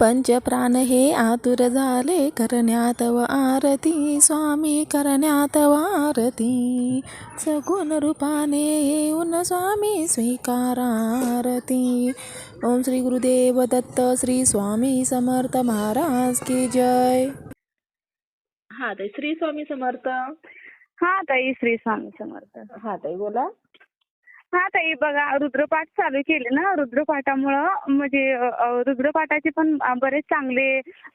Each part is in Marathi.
पंचप्राण हे आतुर झाले करण्यात व आरती. स्वामी करण्यात व आरती. सगुण रूपाने येऊन स्वामी स्वीकारा आरती ओम श्री गुरुदेव दत्त श्री स्वामी समर्थ महाराज की जय. हा ताई श्री स्वामी समर्थ. हा ताई श्री स्वामी समर्थ. हा ताई बोला. हा ताई बघा रुद्रपाठ चालू केले ना. रुद्रपाठामुळं म्हणजे रुद्रपाठाचे पण बरेच चांगले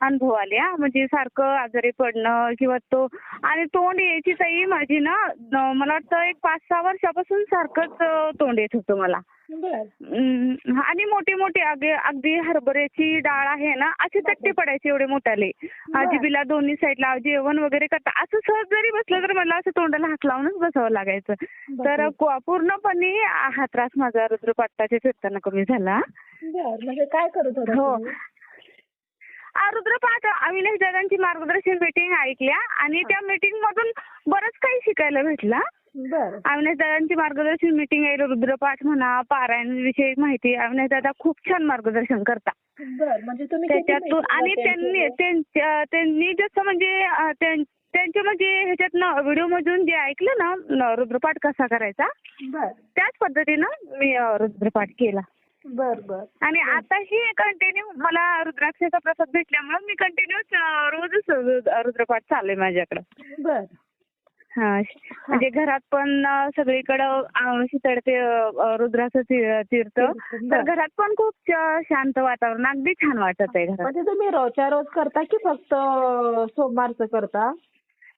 अनुभव आले हा. म्हणजे सारखं आजारी पडणं किंवा तो आणि तोंड यायची ताई माझी ना मला वाटतं एक पाच सहा वर्षापासून सारखंच तोंड येत होतं मला. आणि मोठे मोठे अगदी हरभऱ्याची डाळ आहे ना असे चट्टे पडायचे एवढे मोठाले. जिबीला दोन्ही साईडला जेवण वगैरे करता असं सहज जरी बसलं तर मला असं तोंडाला हात लावूनच बसावं लागायचं. तर पूर्णपणे हा त्रास माझा रुद्रपाठाच्या फिरताना कमी झाला. म्हणजे काय करत हो. रुद्रपाठ अविनाश दादांची मार्गदर्शन मीटिंग ऐकल्या आणि त्या मीटिंग मधून बरंच काही शिकायला भेटलं. अविनाश दादांची मार्गदर्शन मीटिंग आहे रुद्रपाठ म्हणा पारायण विषयी माहिती. अविनाश दादा खूप छान मार्गदर्शन करता. बर म्हणजे तुम्ही त्याच्यातून आणि त्यांनी त्यांनी जसं म्हणजे त्यांच्या म्हणजे ह्याच्यातनं व्हिडिओ मधून जे ऐकलं ना रुद्रपाठ कसा करायचा? त्याच पद्धतीनं मी रुद्रपाठ केला. बर बर. आणि आताही कंटिन्यू मला रुद्राक्षाचा प्रसाद भेटल्यामुळे मी कंटिन्यू रोजच रुद्रपाठ चालू आहे माझ्याकडं. बर. म्हणजे घरात पण सगळीकडं शीतळते अं, रुद्राचं तीर्थ. तर. घरात पण खूप शांत वातावरण अगदी छान वाटत आहे घरात. म्हणजे तुम्ही रोजच्या रोज करता की फक्त सोमवारचं करता?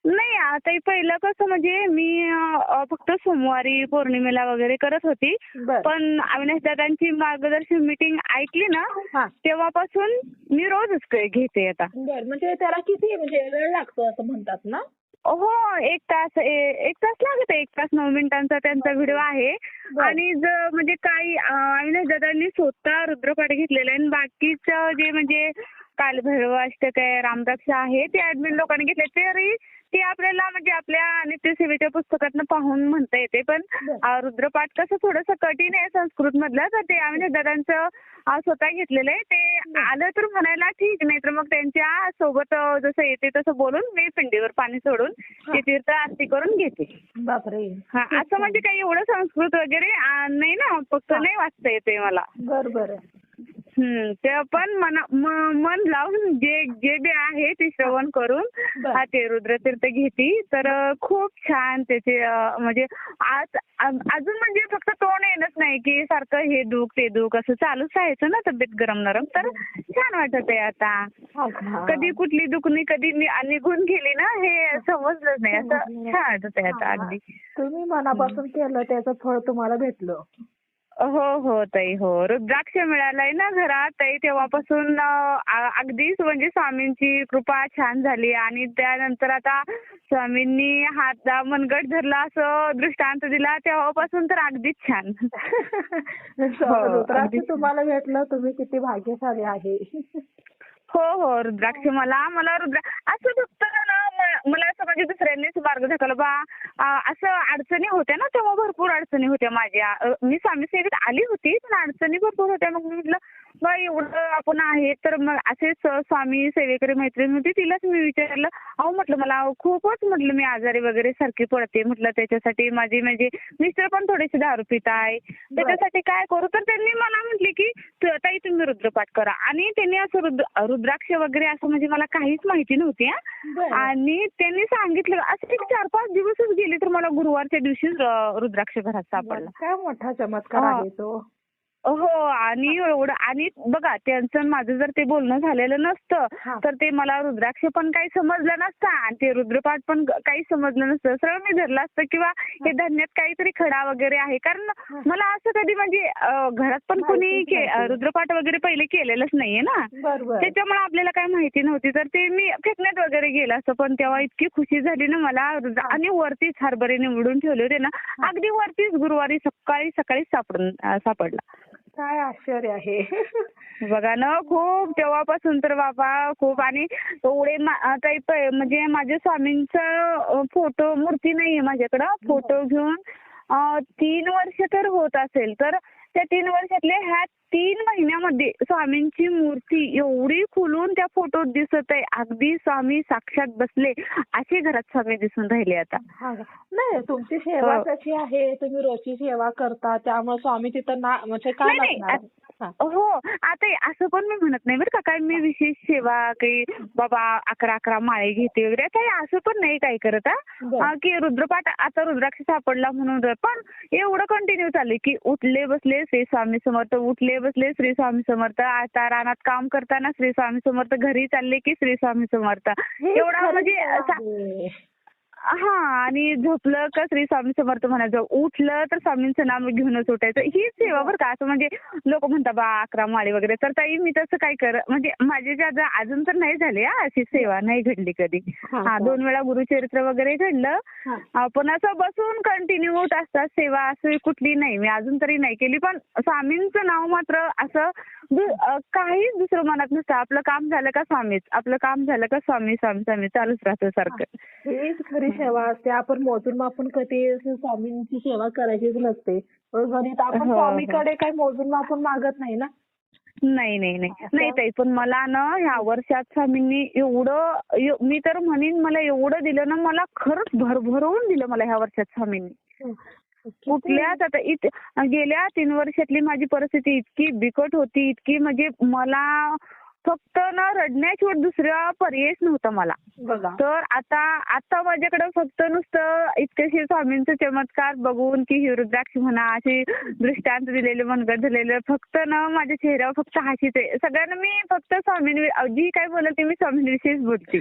नाही आता पहिलं कसं म्हणजे मी फक्त सोमवारी पौर्णिमेला वगैरे करत होती. पण अविनाश दादांची मार्गदर्शन मीटिंग ऐकली ना तेव्हापासून मी रोजच घेते आता. म्हणजे त्याला किती म्हणजे वेळ लागतो असं म्हणतात ना? हो एक तास एक तास लागत एक तास नऊ मिनिटांचा त्यांचा व्हिडिओ आहे. आणि ज- म्हणजे काही अं, अविनाश दादांनी स्वतः रुद्रपाठ घेतलेला आहे. आणि बाकीचं जे म्हणजे कालभैरव अष्टक आहे रामदक्ष आहे ते ऍडमिन लोकांनी घेतले. तरी ते आपल्याला म्हणजे आपल्या नित्यसेवेच्या पुस्तकातनं पाहून म्हणता येते. पण रुद्रपाठ कसं थोडंसं कठीण आहे संस्कृत मधलं तर ते अविनाश दादांचं स्वतः घेतलेलं आहे. ते आलं तर म्हणायला ठीक नाही तर मग त्यांच्यासोबत जसं येते तसं बोलून मी पिंडीवर पाणी सोडून ते तीर्थ आरती करून घेते. बापरे. हा असं म्हणजे काही एवढं संस्कृत वगैरे नाही ना फक्त नाही वाचता येते मला. बर बर. हम्म ते पण मन मन लावून जे जे बी आहे ते श्रवण करून. हा ते रुद्रतीर्थ घेती. तर खूप छान त्याचे म्हणजे आज अजून म्हणजे फक्त तोंड येणंच नाही की सारखं हे दुख ते दुख असं चालूच राहायचं ना तब्येत गरम नरम. तर छान वाटत आहे आता? कधी कुठली दुखणी कधी निघून गेली ना हे समजलंच नाही. असं छान वाटत आहे आता अगदी. तुम्ही मनापासून केलं त्याचं फळ तुम्हाला भेटलं. हो हो ताई हो. रुद्राक्ष मिळालंय ना घरात ताई तेव्हापासून अगदीच म्हणजे स्वामींची कृपा छान झाली आणि त्यानंतर आता स्वामींनी हात मनगट धरला असं दृष्टांत दिला तेव्हापासून तर अगदीच छान. हो, रुद्राक्ष अगदी. तुम्हाला भेटलं तुम्ही किती भाग्यशाली आहे. हो हो रुद्राक्ष मला मला रुद्रा असं फक्त ना म- मला असं म्हणजे दुसऱ्यांनीच मार्ग दाखवला. बा अं, असं अडचणी होत्या ना तेव्हा भरपूर अडचणी होत्या माझ्या. अं, मी स्वामी सेवेत आली होती पण अडचणी भरपूर होत्या. मग मी म्हटलं बा एवढं आपण आहे तर मग असेच स्वामी सेवेकरी मैत्रीण होती तिलाच मी विचारलं अहो म्हटलं मला खूपच म्हटलं मी आजारी वगैरे सारखी पडते म्हटलं त्याच्यासाठी माझी म्हणजे मिस्टर पण थोडेसे दारू पित आहे. त्याच्यासाठी काय करू? तर त्यांनी मला म्हटले की "त- ताई तुम्ही रुद्रपाठ करा. आणि त्यांनी असं रुद्र रुद्राक्ष वगैरे असं म्हणजे मला काहीच माहिती नव्हती. आणि त्यांनी सांगितलं असं एक चार पाच दिवसच गेले तर मला गुरुवारच्या दिवशी रुद्राक्ष घरात सापडला. काय मोठा चमत्कार. आहे तो. आणि एवढं आणि बघा त्यांचं आणि माझं जर ते बोलणं झालेलं. नसतं तर ते मला रुद्राक्ष पण काही समजलं नसतं आणि ते रुद्रपाठ पण काही समजलं नसतं. सरळ मी धरलं असतं किंवा हे. धरण्यात काहीतरी खडा वगैरे आहे. कारण मला असं कधी म्हणजे घरात पण कोणी. रुद्रपाठ वगैरे पहिले केलेलंच नाहीये ना. त्याच्यामुळे आपल्याला काही माहिती नव्हती. तर ते मी फेकण्यात वगैरे गेलं असतं पण तेव्हा इतकी खुशी झाली ना मला. आणि वरतीच हरभरे निवडून ठेवले होते ना. अगदी वरतीच गुरुवारी सकाळी सकाळी सापडून सापडला. काय आश्चर्य आहे. बघा ना खूप तेव्हापासून तर बाबा खूप आणि एवढे मा- अं, काही प- म्हणजे माझ्या स्वामींचा फोटो मूर्ती नाहीये माझ्याकडं. फोटो घेऊन तीन वर्ष तर होत असेल. तर त्या तीन वर्षातले ह्या तीन महिन्यामध्ये स्वामींची मूर्ती एवढी खुलून त्या फोटोत दिसत आहे. अगदी स्वामी साक्षात बसले असे घरात स्वामी दिसून राहिले आता? नाही तुमची सेवा हो. कशी आहे? तुम्ही रोजची सेवा करता त्यामुळे स्वामी तिथं ना म्हणजे काय हा. आता असं पण मी म्हणत नाही बरं का. काय मी विशेष सेवा काही बाबा अकरा अकरा माळे घेते वगैरे काही असं पण नाही काय करत की रुद्रपाठ आता रुद्राक्ष सापडला म्हणून पण एवढं कंटिन्यू चाललंय की उठले बसले श्री स्वामी समर्थ उठले बसले श्री स्वामी समर्थ आता रानात काम करताना श्री स्वामी समर्थ घरी चालले की श्री स्वामी समर्थ एवढा म्हणजे. हा आणि झोपलं का श्री स्वामी समर्थ म्हणायचं उठलं तर स्वामींचं नाव घेऊनच उठायचं. ही सेवा बरं का असं म्हणजे लोक म्हणतात बा अकरा माळी वगैरे. तर ताई मी तसं काय कर म्हणजे माझे जे आता अजून तर नाही झाले हा अशी सेवा नाही घडली कधी. हा? दोन वेळा गुरुचरित्र वगैरे घडलं. पण असं बसून कंटिन्यू होत असतात सेवा असं कुठली नाही. मी अजून तरी नाही केली पण स्वामींचं नाव मात्र असं काहीच दुसरं मनात नसतं. आपलं काम झालं का स्वामीच आपलं काम झालं का स्वामी स्वामी स्वामी चालूच राहतं सारखं. सेवा असते. आपण मोजून मापून कधी स्वामींची सेवा करायचीच नसते. आपण हो, हो. स्वामीकडे काही मोजून मापून मागत नाही ना? नाही नाही नाही. नाही ताई पण मला ना ह्या वर्षात स्वामींनी एवढं एव- मी तर म्हणेन मला एवढं दिलं ना मला खरंच भरभरून दिलं मला ह्या वर्षात स्वामींनी. कुठल्याच आता इत गेल्या तीन वर्षातली माझी परिस्थिती इतकी बिकट होती इतकी म्हणजे मला फक्त ना रडण्याशिवाय दुसरा पर्यायच नव्हता मला. बघा. तर आता आता माझ्याकडे फक्त नुसतं इतकेसे स्वामींचे चमत्कार बघून की ही रुद्राक्ष म्हणा अशी दृष्टांत दिलेले मनगट दिलेले फक्त ना माझ्या चेहऱ्यावर फक्त हसीच आहे. सगळ्यांना मी फक्त स्वामींनी जी काय बोलत ते मी स्वामींविषयीच बोलते.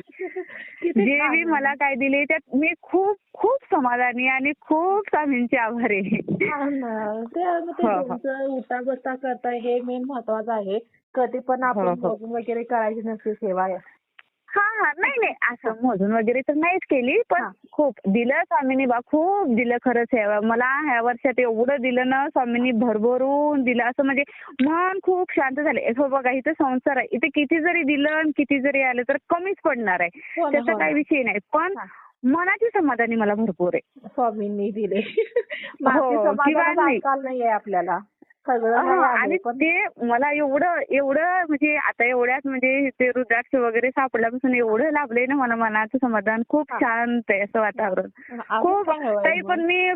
जे मी. मला काय दिले त्यात मी खूप खूप समाधानी आणि खूप स्वामींचे आभारी आहे. उठा बसता करता हे मेन महत्वाचं आहे. कधी पण आपण. मोजून वगैरे करायची नसते सेवा. हा हा. नाही नाही. असं मोजून वगैरे तर नाहीच केली पण. खूप दिलं स्वामींनी बा खूप दिलं खरंच ह्या मला ह्या वर्षात एवढं दिलं ना स्वामींनी भरभरून दिलं. असं म्हणजे मन खूप शांत झाले. हो बघा इथं संसार आहे. इथे किती जरी दिलं आणि किती जरी आलं तर कमीच पडणार आहे. हो त्याचा हो. काही विषय नाही. पण. मनाची समाधानी मला भरपूर आहे. स्वामींनी दिले. बाकी हो, नाही. आपल्याला. सगळं आणि ते मला एवढं एवढं म्हणजे आता एवढ्यात म्हणजे ते रुद्राक्ष वगैरे सापडल्यापासून एवढं लाभलंय ना मला मनाचं समाधान. खूप. शांत आहे असं वातावरण. खूप मग? पण मी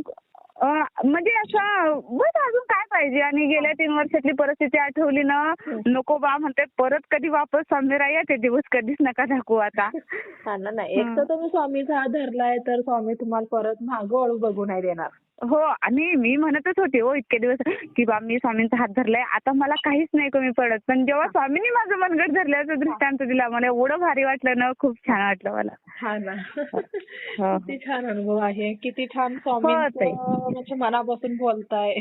म्हणजे असं बस अजून काय पाहिजे? आणि गेल्या तीन वर्षातली परिस्थिती आठवली ना नको बा म्हणते परत कधी वापस स्वामी राया ते दिवस कधीच नका दाखवू आता. ना एक तर तुम्ही स्वामीचा हात धरलाय तर स्वामी तुम्हाला परत मागं बघू नाही देणार. हो आणि मी म्हणतच होते हो इतके दिवस की बा मी स्वामींचा हात धरलाय. आता मला काहीच नाही कमी पडत. पण जेव्हा स्वामींनी माझं मनगट धरल्याचा दृष्टांत दिला मला. एवढं भारी वाटलं ना खूप छान वाटलं मला. हा ना. हो. किती छान अनुभव आहे. किती छान ताई. स्वामींचं म्हणजे मनापासून बोलताय.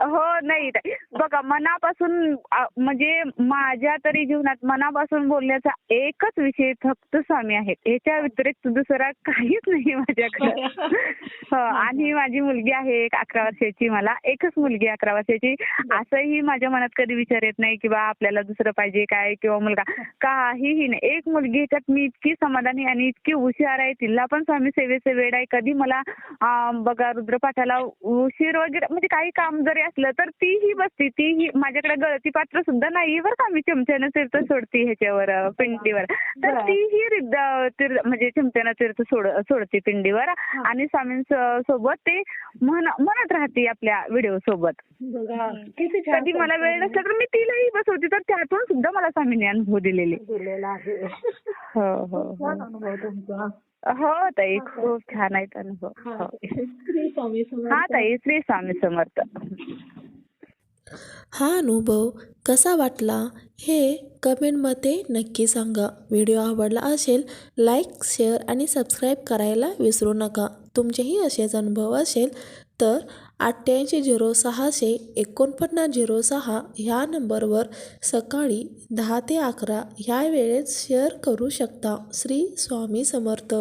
हो नाही. ताई. बघा मनापासून म्हणजे माझ्या तरी जीवनात मनापासून बोलण्याचा एकच विषय फक्त स्वामी आहेत. याच्या व्यतिरिक्त दुसरा काहीच नाही माझ्याकडे. हो आणि माझी मुलगी आहे एक अकरा वर्षाची. मला एकच मुलगी अकरा वर्षाची. असंही माझ्या मनात कधी विचार येत नाही की बा आपल्याला दुसरं पाहिजे काय किंवा मुलगा. काहीही नाही. एक मुलगी ह्याच्यात मी इतकी समाधानी आणि इतकी हुशार आहे. तिला पण स्वामी सेवेचे वेळ आहे. कधी मला बघा रुद्रपाठाला उशीर वगैरे म्हणजे काही काम जरी असलं तर तीही बसती तीही माझ्याकडे गळती पात्र सुद्धा नाही बरं का. मी चमच्यानं तीर्थ सोडती ह्याच्यावर पिंडीवर. तर. तीही म्हणजे चमच्यानं तीर्थ सोड सोडती पिंडीवर. आणि स्वामीं सोबत ते म्हण म्हणत राहते आपल्या व्हिडिओ सोबत. कधी मला वेळ नसला तर मी तिलाही बसवते. तर त्यातून सुद्धा मला स्वामींनी अनुभव दिलेले. आहे. हो हो हो हो ताई खूप छान आहेत अनुभव हा. हो. श्री स्वामी समर्थ. हा ताई श्री स्वामी समर्थ हा अनुभव कसा वाटला हे कमेंटमध्ये नक्की सांगा व्हिडिओ आवडला असेल लाईक शेअर आणि सबस्क्राईब करायला विसरू नका तुमचेही असेच अनुभव असेल तर अठ्ठ्याऐंशी झिरो सहाशे एकोणपन्नास झिरो सहा ह्या नंबरवर सकाळी दहा ते अकरा ह्या वेळेत शेअर करू शकता श्री स्वामी समर्थ.